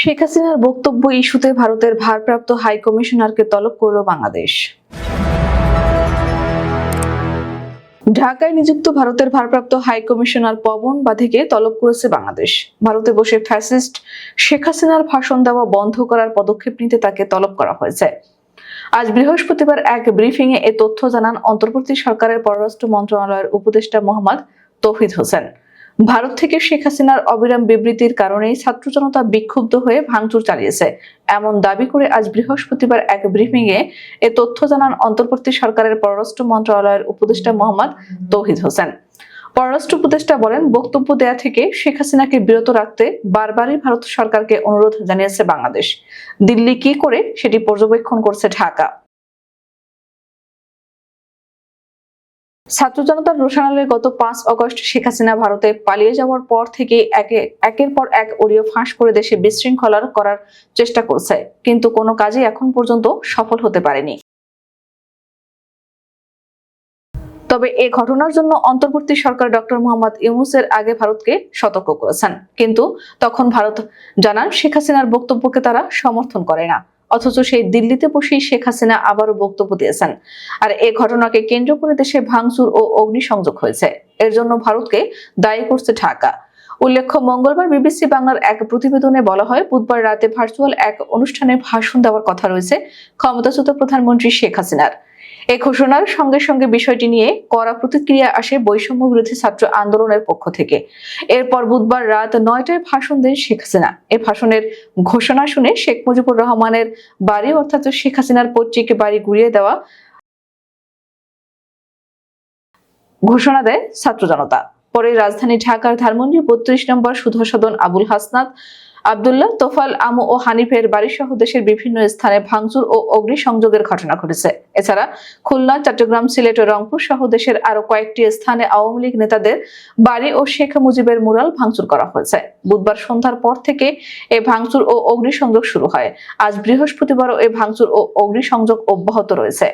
শেখ হাসিনার বক্তব্য ইস্যুতে ভারতের ভারপ্রাপ্ত হাই কমিশনারকে তলব করল বাংলাদেশ। ঢাকায় নিযুক্ত ভারতের ভারপ্রাপ্ত হাই কমিশনার পবন বাধিকে তলব করেছে বাংলাদেশ। ভারতে বসে ফ্যাসিস্ট শেখ হাসিনার ভাষণ দেওয়া বন্ধ করার পদক্ষেপ নিতে তাকে তলব করা হয়েছে। আজ বৃহস্পতিবার এক ব্রিফিং এ এ তথ্য জানান অন্তর্বর্তী সরকারের পররাষ্ট্র মন্ত্রণালয়ের উপদেষ্টা মোহাম্মদ তৌহিদ হোসেন। ভারত থেকে শেখ হাসিনার অবিরাম বিবৃতির কারণেই ছাত্র জনতা বিক্ষুব্ধ হয়ে ভাঙচুর চালিয়েছে। এমন দাবি করে আজ বৃহস্পতিবার এক ব্রিফিং এ এ তথ্য জানান অন্তর্বর্তী সরকারের পররাষ্ট্র মন্ত্রণালয়ের উপদেষ্টা মোহাম্মদ তৌহিদ হোসেন। পররাষ্ট্র উপদেষ্টা বলেন, বক্তব্য দেয়া থেকে শেখ হাসিনাকে বিরত রাখতে বারবারই ভারত সরকারকে অনুরোধ জানিয়েছে বাংলাদেশ। দিল্লি কি করে সেটি পর্যবেক্ষণ করছে ঢাকা। ছাত্র জনতার রোশানালে গত পাঁচ অগস্ট শেখ হাসিনা ভারতে পালিয়ে যাওয়ার পর থেকে একে, একের পর এক অডিও ফাঁস করে দেশে বিশৃঙ্খলার করার চেষ্টা করছে। কিন্তু কোনো কাজে এখন পর্যন্ত সফল হতে পারেনি। তবে এ ঘটনার জন্য অন্তর্বর্তী সরকার ডক্টর মোহাম্মদ ইউনুসের আগে ভারতকে সতর্ক করেছেন। কিন্তু তখন ভারত জানান শেখ হাসিনার বক্তব্যকে তারা সমর্থন করে না। অথচ সেই দিল্লিতে বসেই শেখ হাসিনা আবারও বক্তব্য দিয়েছেন। আর এ ঘটনাকে কেন্দ্র করে দেশে ভাঙচুর ও অগ্নিসংযোগ হয়েছে। এর জন্য ভারতকে দায়ী করছে ঢাকা। উল্লেখ্য, মঙ্গলবার বিবিসি বাংলার এক প্রতিবেদনে বলা হয়, বুধবার রাতে ভার্চুয়াল এক অনুষ্ঠানে ভাষণ দেওয়ার কথা রয়েছে ক্ষমতাচ্যুত প্রধানমন্ত্রী শেখ হাসিনার। এ ঘোষণার সঙ্গে সঙ্গে বিষয়টি নিয়ে কড়া প্রতিক্রিয়া আসে বৈষম্য বিরোধী ছাত্র আন্দোলনের পক্ষ থেকে। এরপর বুধবার রাত নয়টায় ভাষণ দেন শেখ হাসিনা। এ ভাষণের ঘোষণা শুনে শেখ মুজিবুর রহমানের বাড়ি, অর্থাৎ শেখ হাসিনার পৈতৃক বাড়ি ঘুরিয়ে দেওয়া ঘোষণা দেয় ছাত্র জনতা পরে রাজধানী ঢাকার ধানমন্ডি বত্রিশ নম্বর সুধা সদন আবুল হাসনাত আবদুল্লাহ তোফাল আমু ও হানিফের বাড়ি সহ দেশের বিভিন্ন স্থানে ভাঙচুর ও অগ্নিসংযোগের ঘটনা ঘটেছে। এছাড়া খুলনা, চট্টগ্রাম, সিলেট ও রংপুর সহ দেশের আরও কয়েকটি স্থানে আওয়ামী লীগ নেতাদের বাড়ি ও শেখ মুজিবের মুরাল ভাঙচুর করা হয়েছে। বুধবার সন্ধ্যার পর থেকে এ ভাঙচুর ও অগ্নিসংযোগ শুরু হয়। আজ বৃহস্পতিবারও এ ভাঙচুর ও অগ্নিসংযোগ অব্যাহত রয়েছে।